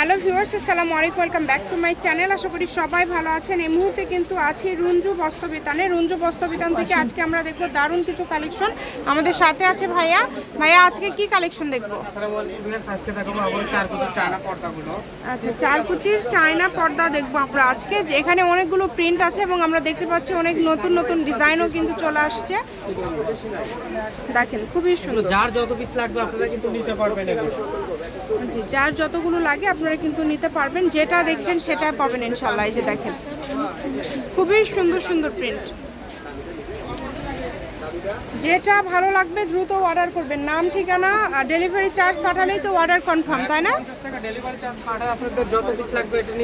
Hello viewers আসসালামু আলাইকুম welcome back to my channel. আশা করি সবাই ভালো আছেন। এই মুহূর্তে কিন্তু আছি রুঞ্জু বস্ত্রবিতানে। রুঞ্জু বস্ত্রবিতান থেকে আজকে আমরা দেখব দারুণ কিছু কালেকশন। আমাদের সাথে আছে ভাইয়া। ভাইয়া আজকে কি কালেকশন দেখব? আচ্ছা চার কুচির চায়না পর্দা দেখব আমরা আজকে। এখানে অনেকগুলো প্রিন্ট আছে এবং আমরা দেখতে পাচ্ছি অনেক নতুন নতুন ডিজাইনও কিন্তু চলে আসছে। দেখেন খুবই সুন্দর। যার যত পিস লাগবে আপনারা কিন্তু নিতে পারবেন জি যার যতগুলো লাগে আপনারা কিন্তু নিতে পারবেন। যেটা দেখছেন সেটা পাবেন ইনশাল্লাহ এই যে দেখেন। খুবই সুন্দর সুন্দর প্রিন্ট যেটা ভালো লাগবে দ্রুত অর্ডার করবেন। নাম ঠিকানা আর ডেলিভারি চার্জ পাঠালেই তো অর্ডার কনফার্ম তাই না?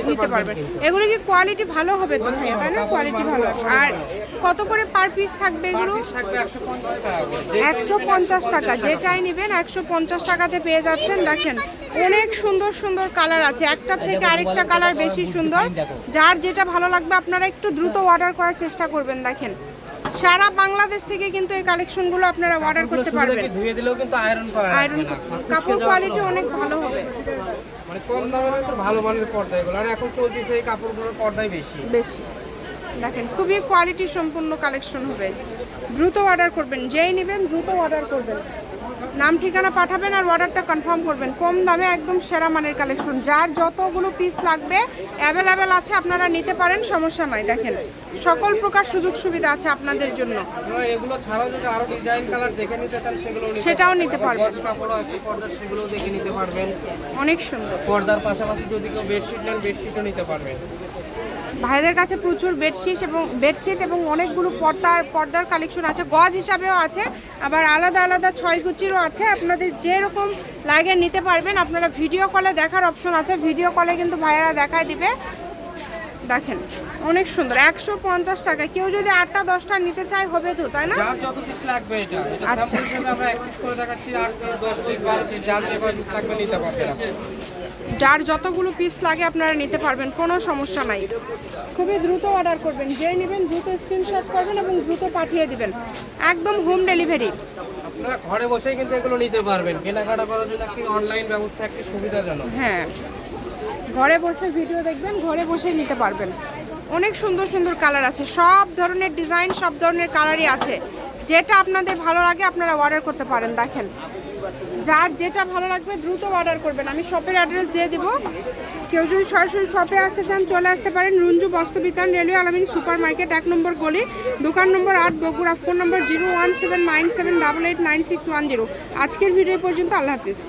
নিতে পারবেন এগুলো কি কোয়ালিটি ভালো হবে তো ভাইয়া তাই না? কোয়ালিটি ভালো। আর কত করে পার পিস থাকবে এগুলো? একশো পঞ্চাশ টাকা যেটাই নেবেন একশো পঞ্চাশ টাকাতে পেয়ে যাচ্ছেন। দেখেন অনেক সুন্দর সুন্দর কালার আছে। একটার থেকে আরেকটা কালার বেশি সুন্দর। যার যেটা ভালো লাগবে আপনারা একটু দ্রুত অর্ডার করার চেষ্টা করবেন। দেখেন সারা বাংলাদেশ থেকে কিন্তু এই কালেকশনগুলো আপনারা অর্ডার করতে পারবেন। দেখি ধুয়ে দিলেও কিন্তু আয়রন করা আয়রন কাপড় কোয়ালিটি অনেক ভালো হবে। মানে কম দামে ভালো মানের পর্দা এগুলো। আর এখন চলতেছে এই কাপড়গুলোর পর্দাই বেশি। বেশি। দেখেন খুবই কোয়ালিটি সম্পূর্ণ কালেকশন হবে। দ্রুত অর্ডার করবেন যেই নেবেন দ্রুত অর্ডার করবেন। নাম ঠিকানা পাঠাবেন আর অর্ডারটা কনফার্ম করবেন। কম দামে একদম সেরা মানের কালেকশন যার যতগুলো পিস লাগবে অ্যাভেলেবেল আছে আপনারা নিতে পারেন সমস্যা নাই। দেখেন সকল প্রকার সুযোগ সুবিধা আছে আপনাদের জন্য। এগুলো ছাড়াও যদি আরও ডিজাইন কালার দেখে নিতে চান সেগুলো সেটাও নিতে পারবেন। গজ আছে পর্দা সেগুলো দেখে নিতে পারবেন। অনেক সুন্দর। পর্দার পাশাপাশি যদি কেউ বেডশিট নেন বেডশিটও নিতে পারবেন। ভাইদের কাছে প্রচুর বেডশিট এবং বেডশিট এবং অনেকগুলো পর্দার পর্দার কালেকশন আছে। গজ হিসাবেও আছে আবার আলাদা আলাদা ছয় কুচিরও আছে আপনাদের যেরকম লাগে নিতে পারবেন। আপনারা ভিডিও কলে দেখার অপশন আছে। ভিডিও কলে কিন্তু ভাইয়েরা দেখায় দিবে। দেখেন অনেক সুন্দর। একশো পঞ্চাশ টাকা কেউ যদি আটটা দশটা নিতে চায় হবে তো তাই না? আচ্ছা। যার যতগুলো পিস লাগে আপনারা নিতে পারবেন কোনো সমস্যা নাই। খুবই দ্রুত অর্ডার করবেন। যে নেবেন দ্রুত স্ক্রিনশট করবেন এবং দ্রুত পাঠিয়ে দিবেন। একদম হোম ডেলিভারি আপনারা ঘরে বসেই কিন্তু এগুলো নিতে পারবেন। কেনাকাটা করার জন্য একটি অনলাইন ব্যবস্থা, একটি সুবিধাজনক। হ্যাঁ। ঘরে বসে ভিডিও দেখবেন, ঘরে বসে নিতে পারবেন। অনেক সুন্দর সুন্দর কালার আছে। সব ধরনের ডিজাইন সব ধরনের কালারই আছে। যেটা আপনাদের ভালো লাগে, আপনারা অর্ডার করতে পারেন। দেখেন যার যেটা ভালো লাগবে দ্রুত অর্ডার করবেন। আমি শপের অ্যাড্রেস দিয়ে দেবো। কেউ যদি সরাসরি শপে আসতে চান, চলে আসতে পারেন। রুঞ্জু বস্ত্র বস্ত্রবিতান রেলওয়ে আলামিন সুপার মার্কেট এক নম্বর গলি, দোকান নম্বর আট, Bogura. Phone number zero one seven nine seven double eight nine six one zero. আজকের ভিডিও পর্যন্ত। আল্লাহ হাফিজ।